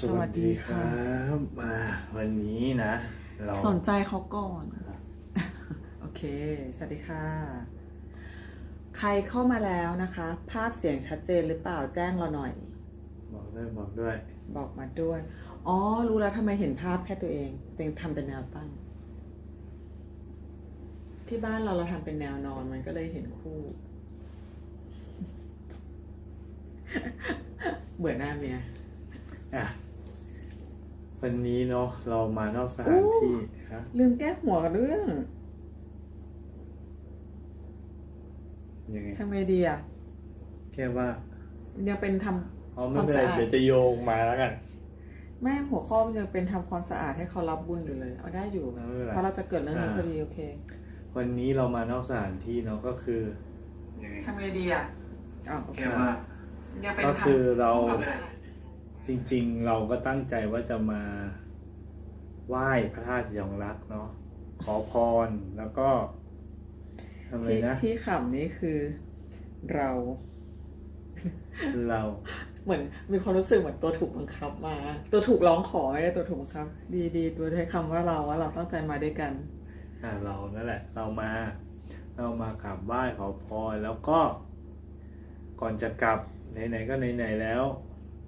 สวัสดีครับมาวันนี้นะ เราสนใจเขาก่อน โอเค สวัสดีค่ะ ใครเข้ามาแล้วนะคะ ภาพเสียงชัดเจนหรือเปล่าแจ้งเราหน่อย บอกด้วยบอกด้วย บอกมาด้วย อ๋อ รู้แล้วทำไมเห็นภาพแค่ตัวเองตัวเองทำเป็นแนวตั้ง ที่บ้านเราเราทำเป็นแนวนอนมันก็เลยเห็นคู่ เบื่อหน้าเมียอะ วันนี้เนาะเรามานอกสถานที่ครับลืมแก้หัวกับเรื่องยังไงทำไงดีอะแค่ว่ายังเป็นทำเอาไม่เป็นไรความสะอาดเดี๋ยวจะโยงมาแล้วกันแม่หัวข้อมันยังเป็นทำความสะอาดให้เขารับบุญอยู่เลย เอาได้อยู่ไม่เป็นไรเพราะเราจะเกิดเรื่องนี้อ่าพอดีโอเค วันนี้เรามานอกสถานที่เนาะก็คือยังไงทำไงดีอะอ๋อโอเคแค่ว่ายังเป็นก็ทำคือเราความสะอาด จริงๆ เราก็ตั้งใจว่าจะมาไหว้พระธาตุสีของรักเนาะขอพรแล้วก็ทำอะไรที่นะ ที่ขำนี่คือเรา เราเหมือนมีความรู้สึกเหมือนตัวถูกบังคับมา ตัวถูกร้องขอไม่ได้ตัวถูกบังคับ ดีดีตัวใช้คำว่าเราว่าเราตั้งใจมาด้วยกันอ่าเรานั่นแหละ เรามา เรามากราบไหว้ขอพรแล้วก็ ก่อนจะกลับไหนๆก็ไหนๆแล้ว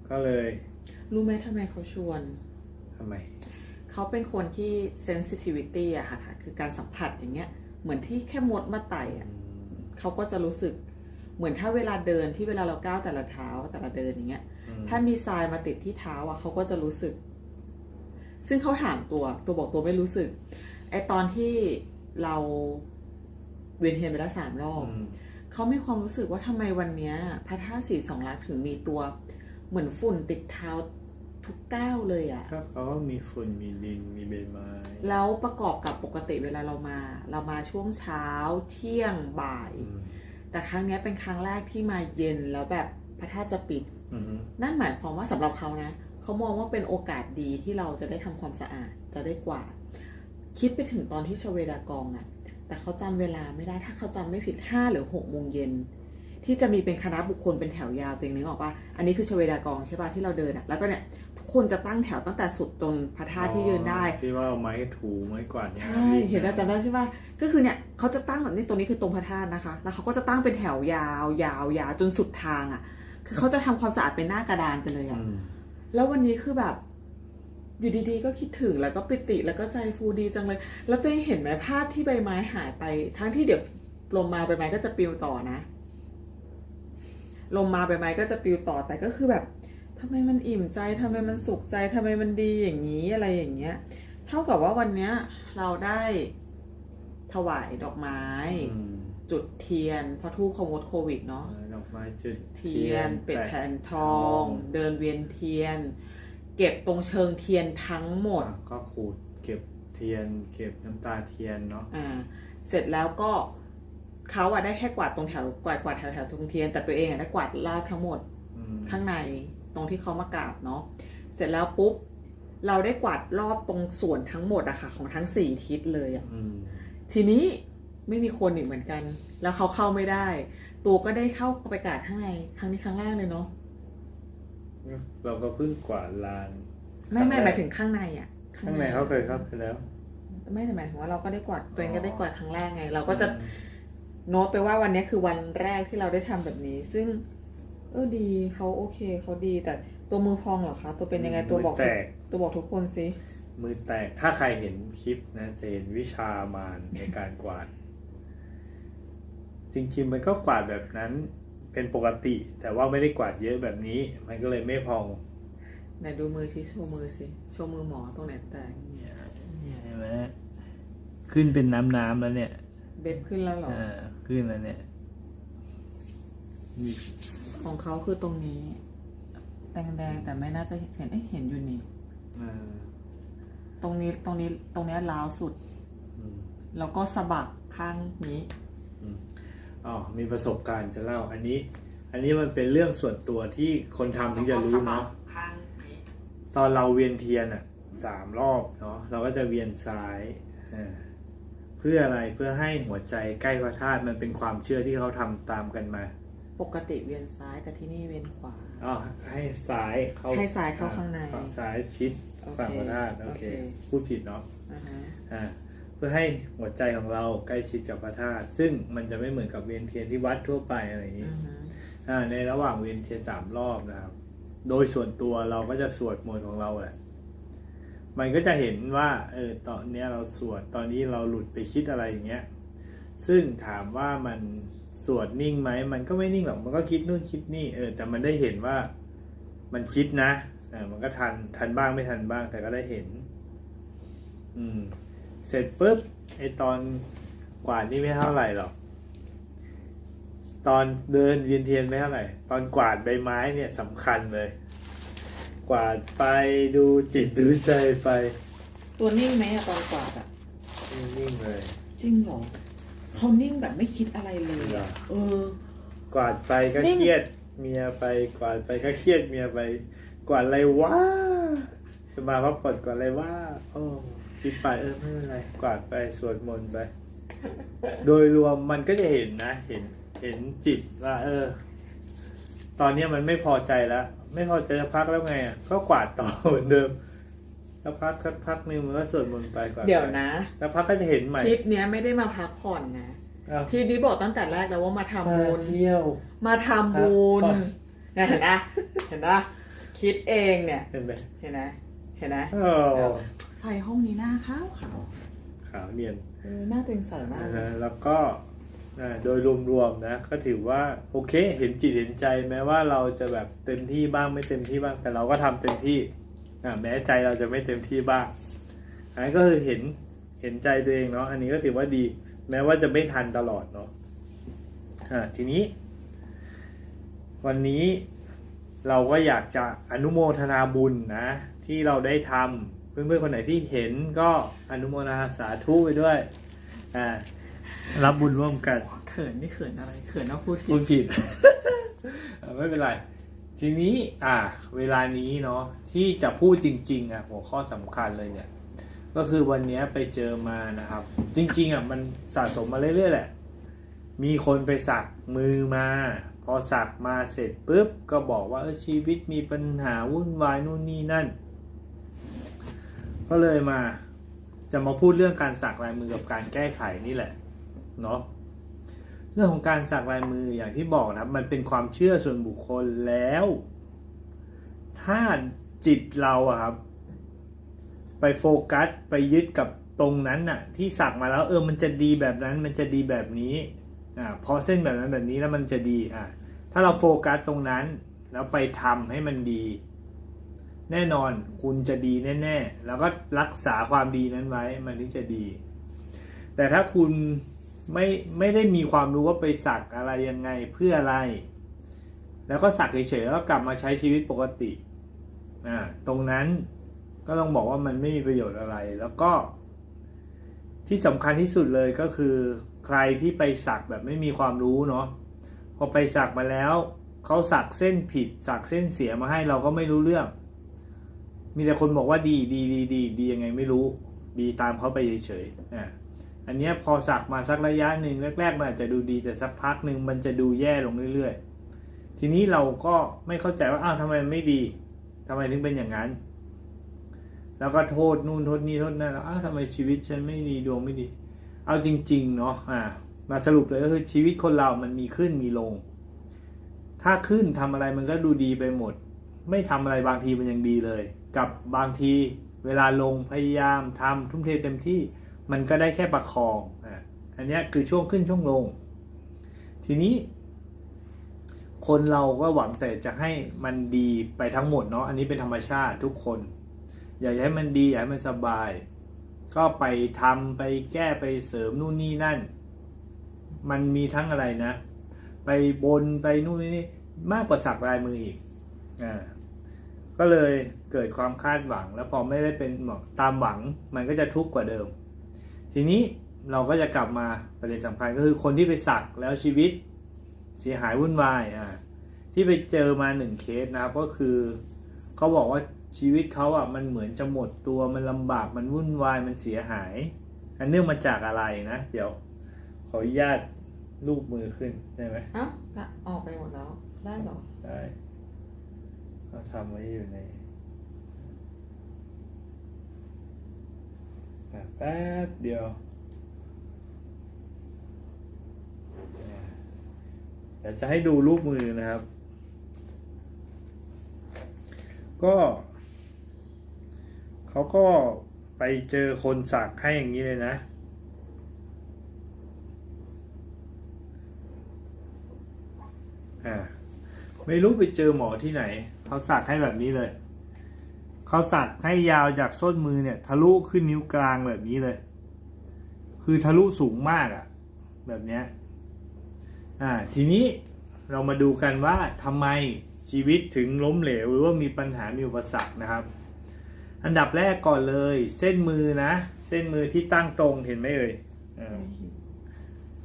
ก็เลย รู้ไหมทำไมเขาชวน ทำไม เขาเป็นคนที่ sensitivity อะค่ะค่ะ คือการสัมผัสอย่างเงี้ย เหมือนที่แค่มดมาไต่อะเขาก็จะรู้สึก เหมือนถ้าเวลาเดินที่เวลาเราก้าวแต่ละเท้าแต่ละเดินอย่างเงี้ยอืมถ้ามีทรายมาติดที่เท้าอะเขาก็จะรู้สึก ซึ่งเขาถามตัว ตัวบอกตัวไม่รู้สึก ไอตอนที่เราเวียนเทียนไปแล้วสามรอบอืมเขามีความรู้สึกว่าทำไมวันเนี้ยพระธาตุสีสองลักษณ์ถึงมีตัว เหมือนฝุ่นติดเท้า ทุกก้าวเลยอะก็เขาก็มีฝุ่นมีดินมีใบไม้แล้วประกอบกับปกติเวลาเรามา เรามาช่วงเช้าเที่ยงบ่าย อืมแต่ครั้งเนี้ยเป็นครั้งแรกที่มาเย็นแล้วแบบพระธาตุจะปิด อืมนั่นหมายความว่าสำหรับเขานะเขามองว่าเป็นโอกาสดีที่เราจะได้ทำความสะอาดจะได้กวาดคิดไปถึงตอนที่ชเวดากองอะแต่เขาจำเวลาไม่ได้ถ้าเขาจำไม่ผิดห้าหรือหกโมงเย็นที่จะมีเป็นคณะบุคคลเป็นแถวยาวตัวเองนึกออกปะอันนี้คือชเวดากองใช่ปะที่เราเดินอะแล้วก็เนี่ยทุก คนจะตั้งแถวตั้งแต่สุดตรงพระธาตุที่ยืนได้ ที่ว่าเอาไม้ถูไม้กวาดใช่เห็นอาจารย์ได้ใช่ป่ะก็คือเนี่ยเขาจะตั้งแบบนี้ตรงนี้คือตรงพระธาตุนะคะ แล้วเขาก็จะตั้งเป็นแถวยาวยาวยาวจนสุดทางอะ่ะ คือเขาจะทำความสะอาดเป็นหน้ากระดานไปเลยอือะ่ะมแล้ววันนี้คือแบบอยู่ดีๆ ก็คิดถึงแล้วก็ปิติแล้วก็ใจฟูดีจังเลย แล้วตัวเองเห็นไหมภาพที่ใบไม้หายไป ทั้งที่เดี๋ยวลมมาใบไม้ก็จะปลิวต่อนะ ลมมาใบไม้ก็จะปลิวต่อแต่ก็คือแบบ ทำไมมันอิ่มใจทำไมมันสุขใจทำไมมันดีอย่างนี้อะไรอย่างเงี้ย เท่ากับว่าวันเนี้ยเราได้ถวายดอกไม้อืมจุดเทียนเพราะทูบเขางดโควิดเนาะดอกไม้จุดเทียน เป็ดแผ่นทองทองเดินเวียนเทียน เก็บตรงเชิงเทียนทั้งหมดอะก็ขูดเก็บเทียน เก็บน้ำตาเทียนเนาะอ่า เสร็จแล้วก็เขาอะได้แค่กวาดตรงแถวกวาดกวาดแถวแถวตรงเทียนแต่ตัวเองอะได้กวาดรอบทั้งหมดอืมข้างในต รงที่เขามากราบเนาะเสร็จแล้วปุ๊บเราได้กวาดรอบตรงส่วนทั้งหมดอะค่ะ ของทั้งสี่ทิศเลยอะอืมทีนี้ไม่มีคนอีกเหมือนกัน แล้วเขาเข้าไม่ได้ ตัวก็ได้เข้าไปกราบข้างในครั้งนี้ครั้งแรกเลยเนาะเราก็เพิ่งกวาดลาน ไม่ไม่ครั้งแรกหมายถึงข้างในอะข้างในเขาเคยเข้าไปแล้ว ไม่แต่หมายถึงว่าเราก็ได้กวาดตัวเองก็ได้กวาดครั้งแรกไง เราก็จะโน้ตไปว่าวันนี้คือวันแรกที่เราได้ทำแบบนี้ ซึ่ง เออดีเขาโอเคเขาดี แต่ตัวมือพองเหรอคะ ตัวเป็นยังไงตัวบอก มืแตกตัวบอกทุกคนสิมือแตกถ้าใครเห็นคลิปนะจะเห็นวิชามานในการกวาด จริงๆมันก็กวาดแบบนั้น เป็นปกติ แต่ว่าไม่ได้กวาดเยอะแบบนี้ มันก็เลยไม่พองไหนดูมือชี้โชว์มือสิโชว์มือหมอตรงไหนแตกเนี่ยเนี่ยเห็นไหมขึ้นเป็นน้ำน้ำๆแล้วเนี่ยเบ็บขึ้นแล้วเหรอ อ่าขึ้นแล้วเนี่ยนี่ ของเขาคือตรงนี้ แดงๆแต่ไม่น่าจะเห็นเอ๊ะเห็นอยู่นี่อ่าตรงนี้ตรงนี้ตรงเนี้ยล้าวสุด อืม แล้วก็สะบักข้างนี้อืมอ๋อมีประสบการณ์จะเล่า อันนี้ อันนี้มันเป็นเรื่องส่วนตัวที่คนทำถึงจะรู้เนาะ ข้างนี้ ตอนเราเวียนเทียนอะสามรอบเนาะเราก็จะเวียนซ้ายอ่าเพื่ออะไรเพื่อให้หัวใจใกล้พระธาตุมันเป็นความเชื่อที่เขาทำตามกันมา ปกติเวียนซ้ายแต่ที่นี่เวียนขวา อ๋อให้ซ้ายเข้าให้ซ้ายเข้าข้างใน ฝั่งซ้ายชิดโอเคฝั่งพระธาตุโอเคโอเค พูดผิดเนาะอ่าฮะอ่าเพื่อให้หัวใจของเราใกล้ชิดกับพระธาตุซึ่งมันจะไม่เหมือนกับเวียนเทียนที่วัดทั่วไปอะไรอย่างนี้อ่าฮะอ่าในระหว่างเวียนเทียนสามรอบนะครับ โดยส่วนตัวเราก็จะสวดมนต์ของเราแหละมันก็จะเห็นว่าเออตอนเนี้ยเราสวดตอนนี้เราหลุดไปคิดอะไรอย่างเงี้ย ซึ่งถามว่ามัน สวดนิ่งไหมมันก็ไม่นิ่งหรอกมันก็คิดนู่นคิดนี่เออแต่มันได้เห็นว่ามันคิดนะเออมันก็ทันทันบ้างไม่ทันบ้าง แต่ก็ได้เห็น อืม เสร็จปุ๊บไอตอนกวาดนี่ไม่เท่าไหร่หรอกตอนเดินเวียนเทียนไม่เท่าไหร่ตอนกวาดใบไม้เนี่ยสำคัญเลย กวาดไปดูจิตดูใจไป ตัวนิ่งไหมอะตอนกวาดอะนิ่งๆเลย จริงเหรอ เขานิ่งแบบไม่คิดอะไรเลยเหรออะเออ กวาดไปก็นิ่งเครียดเมียไปกวาดไปก็เครียดเมียไป กวาดอะไรวะสมาพักผ่อนกวาดอะไรวะโอ้คิดไปเออไม่เป็นไรกวาดไปสวดมนต์ไป โดยรวมมันก็จะเห็นนะ เห็นเห็นจิตว่า เออ ตอนเนี้ยมันไม่พอใจแล้ว ไม่พอใจสักพักแล้วไงอะก็กวาดต่อเหมือนเดิม สักพักสักพักหนึงมันก็สวดมนต์ไปกวาดไปเดี๋ยวนะสักพักก็จะเห็นใหม่ทริปเนี้ยไม่ได้มาพักผ่อนนะอ้าวทริปนี้บอกตั้งแต่แรกแล้วว่ามาทำมาบุญเที่ยว มาทำบุญพักผ่อนเนี่ยเห็นนะเห็นนะคิดเองเนี่ยเห็นไหมเห็นนะเห็นนะโอ้ไฟห้องนี้หน้าขาวขาวขาวเนียนเออหน้าตัวเองใสมากนะฮะแล้วก็อ่าโดยรวมๆนะ ก็ถือว่าโอเค เห็นจิตเห็นใจแม้ว่าเราจะแบบเต็มที่บ้างไม่เต็มที่บ้างแต่เราก็ทำเต็มที่อ่า แม้ใจเราจะไม่เต็มที่บ้างอันนี้นก็คือเห็นเห็นใจตัวเองเนาะอันนี้ก็ถือว่าดี แม้ว่าจะไม่ทันตลอดเนาะอ่าทีนี้ วันนี้เราก็อยากจะอนุโมทนาบุญนะ ที่เราได้ทำเพื่อนๆคนไหนที่เห็นก็อนุโมทนาสาธุไปด้วยอ่ารับบุญร่วมกัน เขินนี่เขินอะไร เขินว่าพูดผิพูดดผิดเออไม่เป็นไร ทีนี้อ่าเวลานี้เนาะที่จะพูดจริง ๆอะหัวข้อสำคัญเลยเนี่ย ก็คือวันนี้ไปเจอมานะครับ จริงๆอะมันสะสมมาเรื่อยๆแหละ มีคนไปสักมือมา พอสักมาเสร็จปุ๊บ ก็บอกว่าเออชีวิตมีปัญหาวุ่นวายนู่นนี่นั่น ก็เลยมาจะมาพูดเรื่องการสักลายมือกับการแก้ไขนี่แหละเนาะ รื่องของการสักลายมืออย่างที่บอกนะครับ มันเป็นความเชื่อส่วนบุคคลแล้ว ถ้าจิตเราอะครับ ไปโฟกัสไปยึดกับตรงนั้นน่ะ ที่สักมาแล้วเออมันจะดีแบบนั้น มันจะดีแบบนี้อ่าพราะเส้นแบบนั้นแบบนี้แล้วมันจะดีอ่าถ้าเราโฟกัสตรงนั้น แล้วไปทำให้มันดี แน่นอนคุณจะดีแน่ ๆ แล้วก็รักษาความดีนั้นไว้มันถึงจะดี แต่ถ้าคุณ ไม่ไม่ได้มีความรู้ว่าไปสักอะไรยังไงเพื่ออะไร แล้วก็สักเฉยๆแล้วก็กลับมาใช้ชีวิตปกติอ่าตรงนั้นก็ต้องบอกว่ามันไม่มีประโยชน์อะไร แล้วก็ ที่สำคัญที่สุดเลยก็คือ ใครที่ไปสักแบบไม่มีความรู้เนาะพอไปสักมาแล้วเขาสักเส้นผิดสักเส้นเสียมาให้เราก็ไม่รู้เรื่อง มีแต่คนบอกว่าดีดีดีดีดียังไงไม่รู้ ดีตามเขาไปเฉยๆอ่า อันนี้พอสักมาสักระยะหนึ่งแรกๆมันอาจจะดูดีแต่สักพักหนึ่งมันจะดูแย่ลงเรื่อยๆ ทีนี้เราก็ไม่เข้าใจว่าอ้าวทำไมไม่ดีทำไมถึงเป็นอย่างนั้น แล้วก็โทษนู่นโทษนี่โทษนั่นแล้วอ้าวทำไมชีวิตฉันไม่ดีดวงไม่ดี เอาจริงๆเนาะอ่ามาสรุปเลยก็คือชีวิตคนเรามันมีขึ้นมีลง ถ้าขึ้นทำอะไรมันก็ดูดีไปหมด ไม่ทำอะไรบางทีมันยังดีเลย กับบางทีเวลาลงพยายามทำทุ่มเทเต็มที่ มันก็ได้แค่ประคองอะอันนี้คือช่วงขึ้นช่วงลง ทีนี้ คนเราก็หวังแต่จะให้มันดีไปทั้งหมดเนาะอันนี้เป็นธรรมชาติทุกคน อยากให้มันดีอยากให้มันสบาย ก็ไปทำไปแก้ไปเสริมนู่นนี่นั่น มันมีทั้งอะไรนะ ไปบนไปนู่นนี่มากกว่าสักลายมืออีกอ่าก็เลยเกิดความคาดหวัง แล้วพอไม่ได้เป็นตามหวังมันก็จะทุกข์กว่าเดิม ทีนี้เราก็จะกลับมาประเด็นสำคัญก็คือคนที่ไปสักแล้วชีวิตเสียหายวุ่นวายอ่าที่ไปเจอมาหนึ่งเคสนะครับก็คือเขาบอกว่าชีวิตเขาอะมันเหมือนจะหมดตัวมันลำบากมันวุ่นวายมันเสียหายอันเนื่องมาจากอะไรนะ เดี๋ยวขออนุญาตรูปมือขึ้นได้ไหมเอ้าละออกไปหมดแล้ว ได้เหรอ ได้เขาทำไว้อยู่ใน แป๊บเดียวเดี๋ยวจะให้ดูรูปมือนะครับ ก็เขาก็ไปเจอคนสักให้อย่างนี้เลยนะอ่าไม่รู้ไปเจอหมอที่ไหน เขาสักให้แบบนี้เลย เขาสักให้ยาวจากส้นมือเนี่ย ทะลุขึ้นนิ้วกลางแบบนี้เลย คือทะลุสูงมากอะ่ะ แบบเนี้ยอ่าทีนี้เรามาดูกันว่าทำไมชีวิตถึงล้มเหลวหรือว่ามีปัญหามีอุปสรรคนะครับ อันดับแรกก่อนเลย เส้นมือนะ เส้นมือที่ตั้งตรงเห็นไหมเอ่ย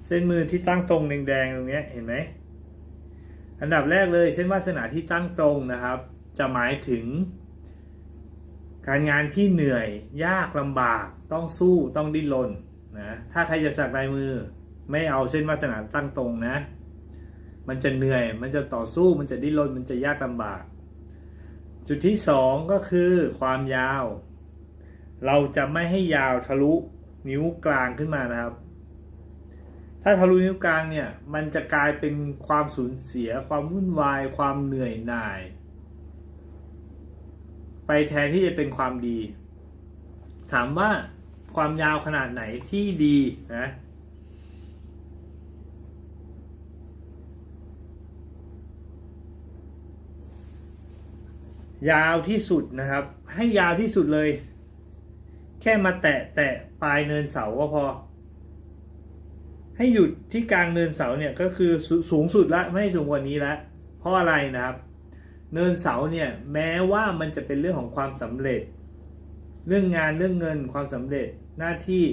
เส้นมือที่ตั้งตรงแดงๆตรงเนี้ยเห็นไหมอันดับแรกเลยเส้นวาสนาที่ตั้งตรงนะครับ จะหมายถึง การงานที่เหนื่อยยากลำบากต้องสู้ต้องดิ้นรนนะถ้าใครจะสักลายมือไม่เอาเส้นวาสนาตั้งตรงนะ มันจะเหนื่อยมันจะต่อสู้มันจะดิ้นรนมันจะยากลำบาก จุดที่สองก็คือความยาว เราจะไม่ให้ยาวทะลุนิ้วกลางขึ้นมานะครับ ถ้าทะลุนิ้วกลางเนี่ยมันจะกลายเป็นความสูญเสีย ความวุ่นวาย ความเหนื่อยหน่าย ไปแทนที่จะเป็นความดี ถามว่าความยาวขนาดไหนที่ดีนะยาวที่สุดนะครับ ให้ยาวที่สุดเลย แค่มาแตะแตะปลายเนินเสาก็พอ ให้หยุดที่กลางเนินเสาเนี่ยก็คือสสูงสุดละไม่ให้สูงกว่านี้ละเพราะอะไรนะครับ เนินเสาเนี่ยแม้ว่ามันจะเป็นเรื่องของความสำเร็จ เรื่องงานเรื่องเงินความสำเร็จหน้าที่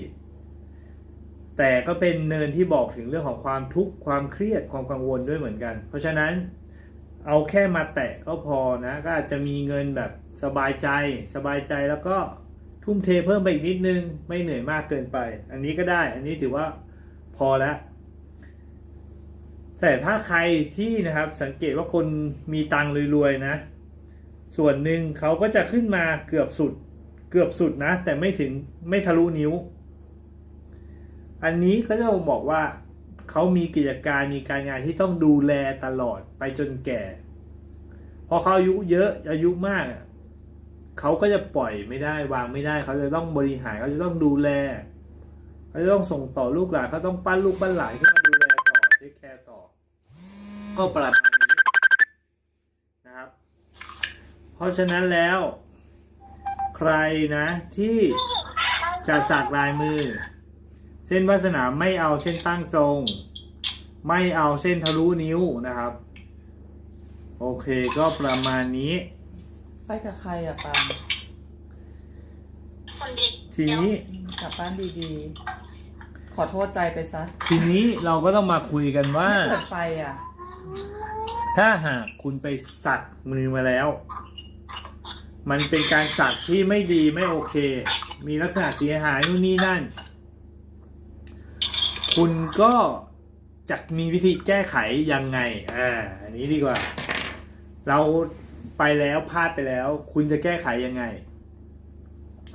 แต่ก็เป็นเนินที่บอกถึงเรื่องของความทุกข์ความเครียดความกังวลด้วยเหมือนกัน เพราะฉะนั้นเอาแค่มาแตะก็พอนะก็อาจจะมีเงินแบบสบายใจ สบายใจแล้วก็ทุ่มเทเพิ่มไปอีกนิดนึงไม่เหนื่อยมากเกินไป อันนี้ก็ได้ อันนี้ถือว่าพอแล้ว แต่ถ้าใครที่นะครับสังเกตว่าคนมีตังค์รวยๆนะ ส่วนหนึ่งเขาก็จะขึ้นมาเกือบสุด เกือบสุดนะ แต่ไม่ถึงไม่ทะลุนิ้ว อันนี้เขาจะบอกว่าเขามีกิจการมีการงานที่ต้องดูแลตลอดไปจนแก่ พอเขาอายุเยอะอายุมากเขาก็จะปล่อยไม่ได้วางไม่ได้ เขาจะต้องบริหารเขาจะต้องดูแลเขาจะต้องส่งต่อลูกหลานเขาต้องปั้นลูกปั้นหลานขึ้นมา ก็ประมาณนี้นะครับ เพราะฉะนั้นแล้ว ใครนะที่จะสักลายมือ เส้นวาสนาไม่เอาเส้นตั้งตรง ไม่เอาเส้นทะลุนิ้วนะครับ โอเคก็ประมาณนี้ ไปกับใครอะปาล์มคนดีทีนี้กลับบ้านดีๆ ขอโทษใจไปซะ ทีนี้เราก็ต้องมาคุยกันว่า ไม่เปิดไฟอะ ถ้าหากคุณไปสักมือมาแล้ว มันเป็นการสักที่ไม่ดีไม่โอเค มีลักษณะเสียหายนู่นนี่นั่น คุณก็จะมีวิธีแก้ไขยังไง อ่า อันนี้ดีกว่า เราไปแล้วพลาดไปแล้ว คุณจะแก้ไขยังไง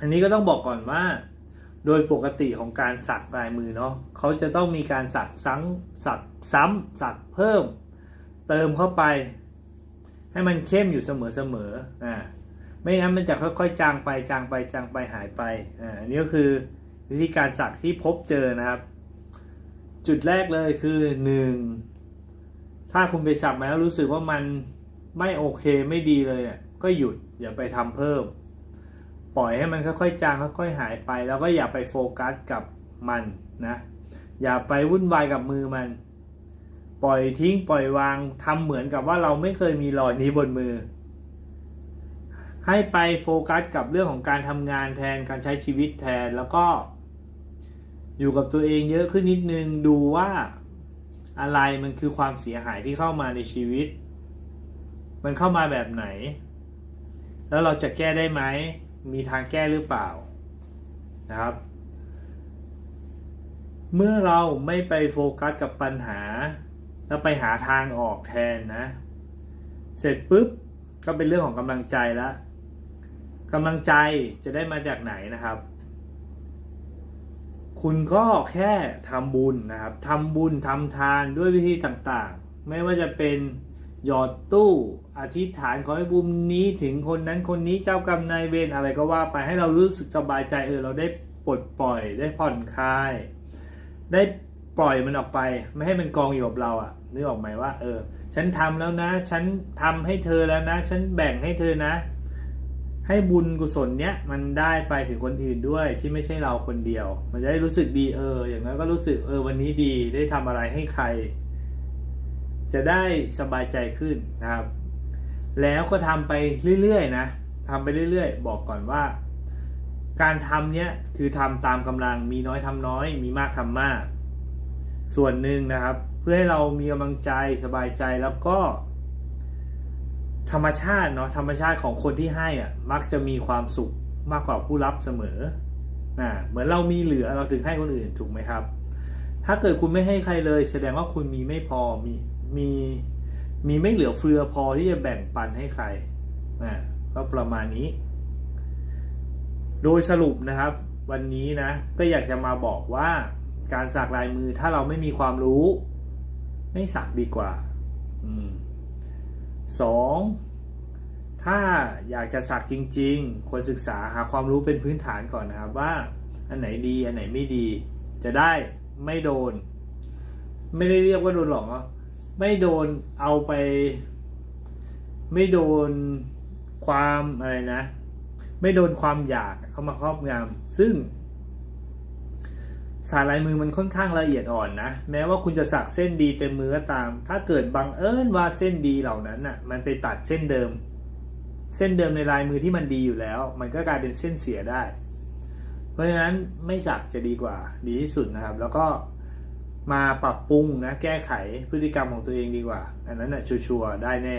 อันนี้ก็ต้องบอกก่อนว่า โดยปกติของการสักลายมือเนาะเขาจะต้องมีการสักซ้ำสักซ้ำสักเพิ่ม เติมเข้าไป ให้มันเข้มอยู่เสมอๆอ่าไม่งั้นมันจะค่อยๆ จางไปจางไปจางไปหายไปอ่าอันนี้ก็คือวิธีการสักที่พบเจอนะครับ จุดแรกเลยคือหนึ่งถ้าคุณไปสักมาแล้วรู้สึกว่ามันไม่โอเคไม่ดีเลยเนี่ยก็หยุดอย่าไปทำเพิ่ม ปล่อยให้มันค่อยๆจางค่อยๆหายไป แล้วก็อย่าไปโฟกัสกับมันนะอย่าไปวุ่นวายกับมือมัน ปล่อยทิ้งปล่อยวางทำเหมือนกับว่าเราไม่เคยมีรอยนี้บนมือ ให้ไปโฟกัสกับเรื่องของการทำงานแทนการใช้ชีวิตแทนแล้วก็ อยู่กับตัวเองเยอะขึ้นนิดนึงดูว่าอะไรมันคือความเสียหายที่เข้ามาในชีวิต มันเข้ามาแบบไหน แล้วเราจะแก้ได้ไหม มีทางแก้หรือเปล่านะครับ เมื่อเราไม่ไปโฟกัสกับปัญหา แล้วไปหาทางออกแทนนะ เสร็จปุ๊บก็เป็นเรื่องของกำลังใจแล้วกำลังใจจะได้มาจากไหนนะครับ คุณก็แค่ทำบุญนะครับทำบุญทำทานด้วยวิธีต่างๆ ไม่ว่าจะเป็นหยอดตู้อธิษฐานขอให้บุญนี้ถึงคนนั้นคนนี้เจ้ากรรมนายเวรอะไรก็ว่าไปให้เรารู้สึกสบายใจเออเราได้ปลดปล่อยได้ผ่อนคลาย ได้ปล่อยมันออกไป ไม่ให้มันกองอยู่กับเราอะ นึกออกไหมว่า เออ ฉันทำแล้วนะ ฉันทำให้เธอแล้วนะ ฉันแบ่งให้เธอนะ ให้บุญกุศลเนี้ยมันได้ไปถึงคนอื่นด้วยที่ไม่ใช่เราคนเดียว มันจะได้รู้สึกดีเออ อย่างนั้นก็รู้สึกเออวันนี้ดีได้ทำอะไรให้ใคร จะได้สบายใจขึ้นนะครับ แล้วก็ทำไปเรื่อยๆนะทำไปเรื่อยๆ บอกก่อนว่า การทำเนี้ยคือทำตามกำลังมีน้อยทำน้อย มีมากทำมาก ส่วนหนึ่งนะครับ พื่อให้เรามีกำลังใจสบายใจแล้วก็ ธรรมชาติเนาะธรรมชาติของคนที่ให้อะมักจะมีความสุขมากกว่าผู้รับเสมออ่าเหมือนเรามีเหลือเราถึงให้คนอื่นถูกไหมครับ ถ้าเกิดคุณไม่ให้ใครเลย แสดงว่าคุณมีไม่พอมีมีมีไม่เหลือเฟือพอที่จะแบ่งปันให้ใครอ่าก็ประมาณนี้ โดยสรุปนะครับ วันนี้นะก็อยากจะมาบอกว่าการสักลายมือถ้าเราไม่มีความรู้ ไม่สักดีกว่าอืมสองถ้าอยากจะสักจริง ๆ ควรศึกษาหาความรู้เป็นพื้นฐานก่อนนะครับว่า อันไหนดีอันไหนไม่ดี จะได้ไม่โดน ไม่ได้เรียกว่าโดนหลอกเนาะไม่โดนเอาไป ไม่โดนความอะไรนะ ไม่โดนความอยากเข้ามาครอบงำซึ่ง สารลายมือมันค่อนข้างละเอียดอ่อนนะ แม้ว่าคุณจะสักเส้นดีเต็มมือก็ตาม ถ้าเกิดบังเอิญว่าเส้นดีเหล่านั้นน่ะ มันไปตัดเส้นเดิม เส้นเดิมในลายมือที่มันดีอยู่แล้ว มันก็กลายเป็นเส้นเสียได้ เพราะฉะนั้นไม่สักจะดีกว่า ดีที่สุดนะครับ แล้วก็มาปรับปรุงนะ แก้ไขพฤติกรรมของตัวเองดีกว่า อันนั้นน่ะชัวร์ได้แน่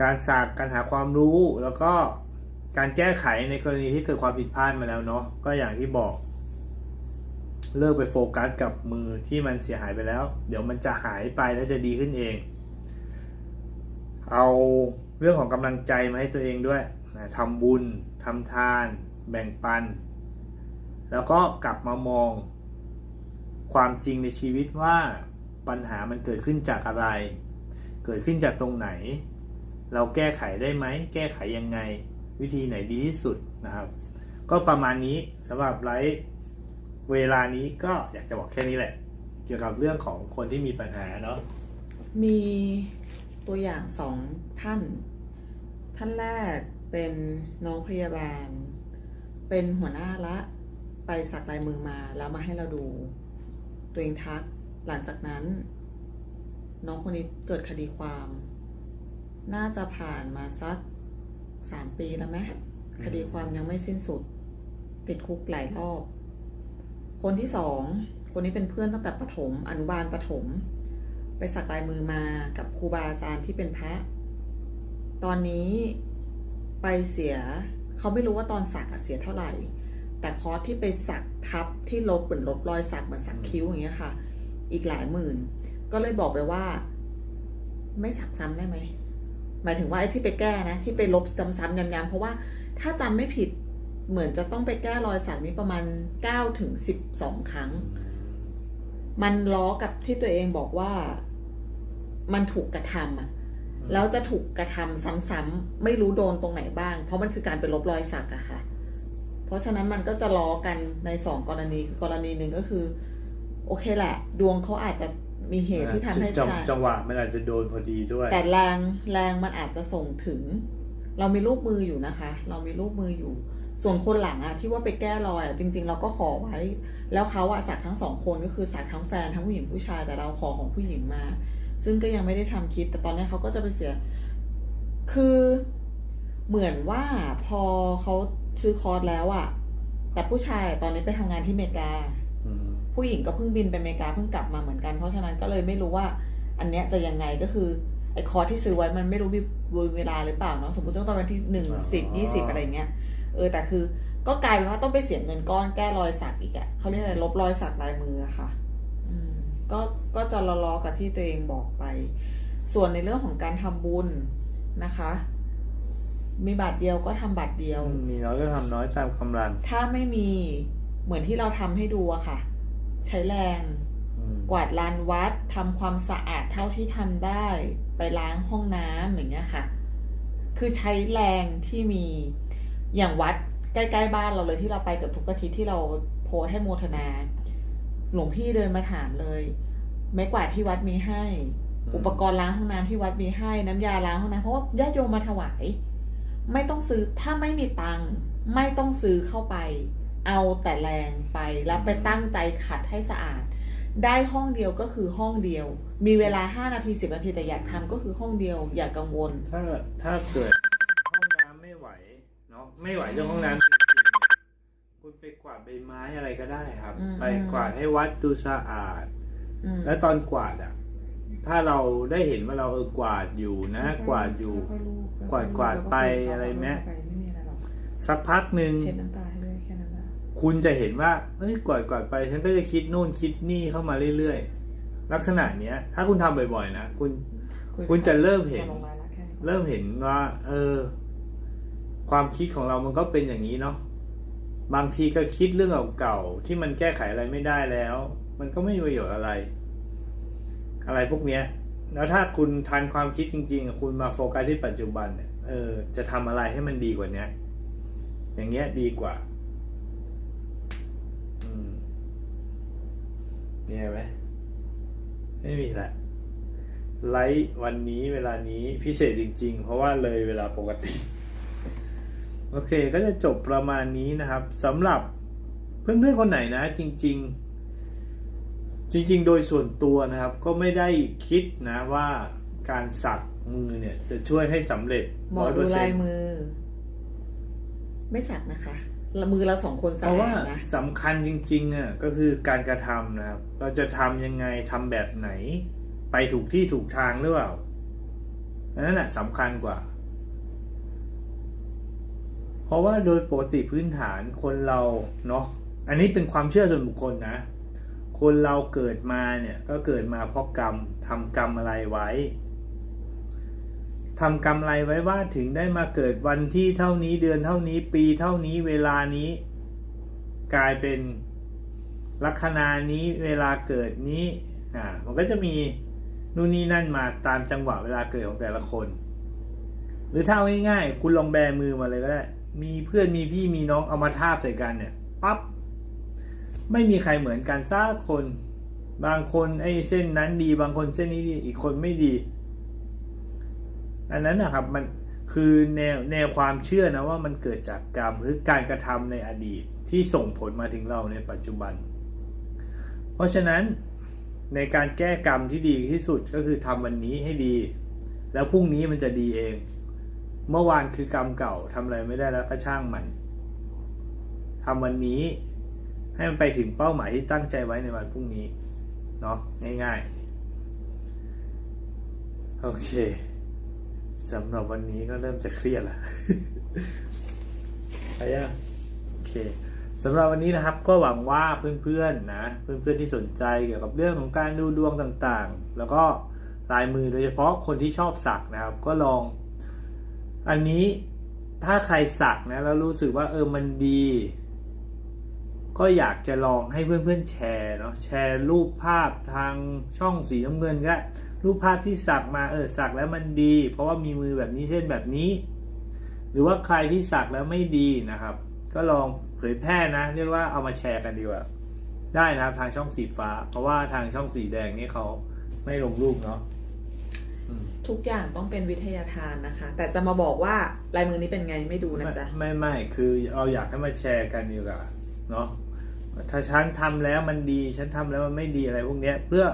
การสักการหาความรู้แล้วก็ การแก้ไขในกรณีที่เกิดความผิดพลาดมาแล้วเนาะก็อย่างที่บอก เลิกไปโฟกัสกับมือที่มันเสียหายไปแล้ว เดี๋ยวมันจะหายไปแล้วจะดีขึ้นเอง เอาเรื่องของกำลังใจมาให้ตัวเองด้วยนะทำบุญทำทาน แบ่งปัน แล้วก็กลับมามอง ความจริงในชีวิตว่าปัญหามันเกิดขึ้นจากอะไร เกิดขึ้นจากตรงไหน เราแก้ไขได้ไหม แก้ไขยังไง วิธีไหนดีที่สุดนะครับ ก็ประมาณนี้สำหรับไลฟ์เวลานี้ก็อยากจะบอกแค่นี้แหละ เกี่ยวกับเรื่องของคนที่มีปัญหาเนาะมีตัวอย่างสองท่าน ท่านแรกเป็นน้องพยาบาล เป็นหัวหน้าละไปสักลายมือมาแล้วมาให้เราดู ตัวเองทักหลังจากนั้น น้องคนนี้เกิดคดีความ น่าจะผ่านมาสัก สามปีแล้วไหมคดีความยังไม่สิ้นสุด ติดคุกหลายรอบ คนที่สอง คนนี้เป็นเพื่อนตั้งแต่ประถม อนุบาลประถม ไปสักลายมือมากับครูบาอาจารย์ที่เป็นพระ ตอนนี้ไปเสีย เขาไม่รู้ว่าตอนสักอะเสียเท่าไหร่ แต่คอร์สที่ไปสักทับที่ลบเหมือนลบรอยสักเหมือนสักคิ้วอย่างเงี้ยค่ะ อีกหลายหมื่น ก็เลยบอกไปว่า ไม่สักซ้ำได้ไหม หมายถึงว่าไอ้ที่ไปแก้นะ ที่ไปลบซ้ำๆย้ำๆเพราะว่าถ้าจำไม่ผิดเหมือนจะต้องไปแก้รอยสักนี้ประมาณ9ถึง12 ครั้ง มันล้อกับที่ตัวเองบอกว่ามันถูกกระทำอะแล้วจะถูกกระทำซ้ำๆไม่รู้โดนตรงไหนบ้าง เพราะมันคือการไปลบรอยสักอะค่ะ เพราะฉะนั้นมันก็จะล้อกันในสองกรณีคือกรณีหนึ่งก็คือ โอเคแหละ ดวงเขาอาจจะ มีเหตุที่ทำให้จังใช่จังหวะมันอาจจะโดนพอดีด้วย แต่แรงแรงมันอาจจะส่งถึง เรามีรูปมืออยู่นะคะ เรามีรูปมืออยู่ ส่วนคนหลังอะที่ว่าไปแก้รอยอะจริง ๆ เราก็ขอไว้ แล้วเขาอะสักทั้งสองคนก็คือสักทั้งแฟนทั้งผู้หญิงผู้ชายแต่เราขอของผู้หญิงมา ซึ่งก็ยังไม่ได้ทำคลิปแต่ตอนนี้เขาก็จะไปเสีย คือเหมือนว่าพอเขาซื้อคอร์สแล้วอะแต่ผู้ชายตอนนี้ไปทำงานที่อเมริกาอืม ผู้หญิงก็เพิ่งบินไปอเมริกาเพิ่งกลับมาเหมือนกัน เพราะฉะนั้นก็เลยไม่รู้ว่า อันเนี้ยจะยังไงก็คือไอ้คอร์สที่ซื้อไว้มันไม่รู้มีเวลาหรือเปล่าเนาะสมมติต้องตอนวันที่หนึ่งสิบยี่สิบอะไรเงี้ยเออแต่คือก็กลายเป็นว่าต้องไปเสียเงินก้อนแก้รอยสักอีกอะเขาเรียกอะไรลบรอยสักลายมืออะค่ะอืมก็ก็จะล้อๆกับที่ตัวเองบอกไป ส่วนในเรื่องของการทำบุญนะคะ มีบัตรเดียวก็ทำบัตรเดียว มีน้อยก็ทำน้อยตามกำลังถ้าไม่มี เหมือนที่เราทำให้ดูอะค่ะ ใช้แรงอืมกวาดลานวัดทำความสะอาดเท่าที่ทำได้ ไปล้างห้องน้ำอย่างเงี้ยค่ะ คือใช้แรงที่มีอย่างวัดใกล้ๆบ้านเราเลยที่เราไปเกือบทุกอาทิตย์ที่เราโพสต์ให้โมทนา หลวงพี่เดินมาถามเลย ไม้กวาดที่วัดมีให้ อุปกรณ์ล้างห้องน้ำที่วัดมีให้ น้ำยาล้างห้องน้ำเพราะว่าญาติโยมมาถวาย ไม่ต้องซื้อถ้าไม่มีตังค์ไม่ต้องซื้อเข้าไป เอาแต่แรงไปแล้วไปตั้งใจขัดให้สะอาด ได้ห้องเดียวก็คือห้องเดียว มีเวลาห้านาทีสิบนาทีแต่อยากทำก็คือห้องเดียว อย่ากังวล ถ้าถ้าเกิดห้องน้ำไม่ไหวเนาะไม่ไหวเรื่องห้องน้ำจริงๆเนี่ยคุณไปกวาดใบไม้อะไรก็ได้ครับ อืม ไปกวาดให้วัดดูสะอาด อืม แล้วตอนกวาดอะ ถ้าเราได้เห็นว่าเราเออกวาดอยู่นะ กวาดอยู่ค่ๆลูบกวาดกวาดไปอะไรแม้ไปไม่มีอะไรหรอกสักพักหนึ่งเช็ดน้ำตา คุณจะเห็นว่าเอ้ยกวาดกวาดไป ฉันก็จะคิดนู่นคิดนี่เข้ามาเรื่อยๆ ลักษณะเนี้ย ถ้าคุณทำบ่อยๆนะคุณยคุณจะเริ่มเห็นจะลงรายละแค่นี้เริ่มเห็นว่า เออ ความคิดของเรามันก็เป็นอย่างนี้เนาะบางทีก็คิดเรื่องเก่าๆที่มันแก้ไขอะไรไม่ได้แล้ว มันก็ไม่มีประโยชน์อะไร อะไรพวกเนี้ย แล้วถ้าคุณทันความคิดจริงๆอะคุณมาโฟกัสที่ปัจจุบันเนี่ยเออ จะทำอะไรให้มันดีกว่าเนี้ยอย่างเงี้ยดีกว่า อืมเนี่ยไหมไม่มีแหละไลฟ์วันนี้เวลานี้พิเศษจริง ๆ เพราะว่าเลยเวลาปกติ โอเคก็จะจบประมาณนี้นะครับสำหรับเพื่อนๆคนไหนนะ จริง ๆ จริง ๆ โดยส่วนตัวนะครับ ก็ไม่ได้คิดนะว่าการสักมือเนี่ย จะช่วยให้สำเร็จหมอดูลายมือ ไม่สักนะคะ มือเราสองคนสะเพราะอาว่าดนะสำคัญจริงๆอะก็คือการกระทำนะครับ เราจะทำยังไงทำแบบไหน ไปถูกที่ถูกทางหรือเปล่าอันนั้นแหะสำคัญกว่า เพราะว่าโดยปกติพื้นฐานคนเราเนาะอันนี้เป็นความเชื่อส่วนบุคคลนะ คนเราเกิดมาเนี่ย ก็เกิดมาเพราะกรรมทำกรรมอะไรไว้ ทำกรรมอะไรไว้ว่าถึงได้มาเกิดวันที่เท่านี้เดือนเท่านี้ปีเท่านี้เวลานี้ กลายเป็นลัคนานี้เวลาเกิดนี้อ่ามันก็จะมีนู่นนี่นั่นมาตามจังหวะเวลาเกิดของแต่ละคน หรือถ้าเอาง่ายๆคุณลองแบมือมาเลยก็ได้ มีเพื่อนมีพี่มีน้องเอามาทาบใส่กันเนี่ยปั๊บไม่มีใครเหมือนกันสักคน บางคนไอ้เส้นนั้นดี บางคนเส้นนี้ดีอีกคนไม่ดี อันนั้นนะครับมันคือแนวแนวความเชื่อนะว่ามันเกิดจากกรรมหรือการกระทำในอดีตที่ส่งผลมาถึงเราในปัจจุบัน เพราะฉะนั้นในการแก้กรรมที่ดีที่สุดก็คือทำวันนี้ให้ดี แล้วพรุ่งนี้มันจะดีเอง เมื่อวานคือกรรมเก่าทำอะไรไม่ได้แล้วก็ช่างมันทำวันนี้ให้มันไปถึงเป้าหมายที่ตั้งใจไว้ในวันพรุ่งนี้เนาะง่ายๆ โอเค สำหรับวันนี้ก็เริ่มจะเครียดละไปยังโอเคสำหรับวันนี้นะครับก็หวังว่าเพื่อนๆนะเพื่อนๆที่สนใจเกี่ยวกับเรื่องของการดูดวงต่างๆ แล้วก็ลายมือโดยเฉพาะคนที่ชอบสักนะครับ ก็ลอง อันนี้ถ้าใครสักนะแล้วรู้สึกว่าเออมันดี ก็อยากจะลองให้เพื่อนๆแชร์เนาะแชร์รูปภาพทางช่องสีน้ำเงินก็ รูปภาพที่สักมาเออสักแล้วมันดี เพราะว่ามีมือแบบนี้เช่นแบบนี้ หรือว่าใครที่สักแล้วไม่ดีนะครับ ก็ลองเผยแพร่นะเรียกว่าเอามาแชร์กันดีกว่าได้นะครับทางช่องสีฟ้า เพราะว่าทางช่องสีแดงนี่เขาไม่ลงรูปเนาะอืมทุกอย่างต้องเป็นวิทยาทานนะคะ แต่จะมาบอกว่าลายมือนี้เป็นไงไม่ดูนะไม่จ๊ะ ไม่ไม่คือเราอยากให้มาแชร์กันดีกว่าเนาะถ้าฉันทำแล้วมันดี ฉันทำแล้วมันไม่ดีอะไรพวกเนี้ยเพื่อ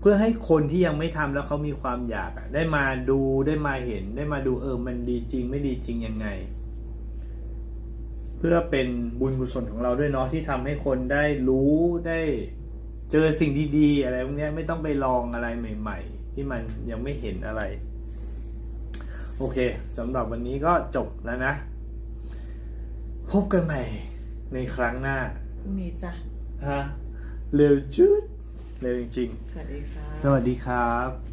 เพื่อให้คนที่ยังไม่ทำแล้วเขามีความอยากอะได้มาดูได้มาเห็นได้มาดูเออมันดีจริงไม่ดีจริงยังไง เพื่อเป็นบุญกุศลของเราด้วยเนาะที่ทำให้คนได้รู้ได้เจอสิ่งดีๆ อะไรพวกเนี้ยไม่ต้องไปลองอะไรใหม่ ๆ ที่มันยังไม่เห็นอะไร โอเคสำหรับวันนี้ก็จบแล้วนะ พบกันใหม่ในครั้งหน้าพรุ่งนี้จ้ะฮะเร็วจุด เร็วจริงสวัสดีค่ะๆสวัสดีครับ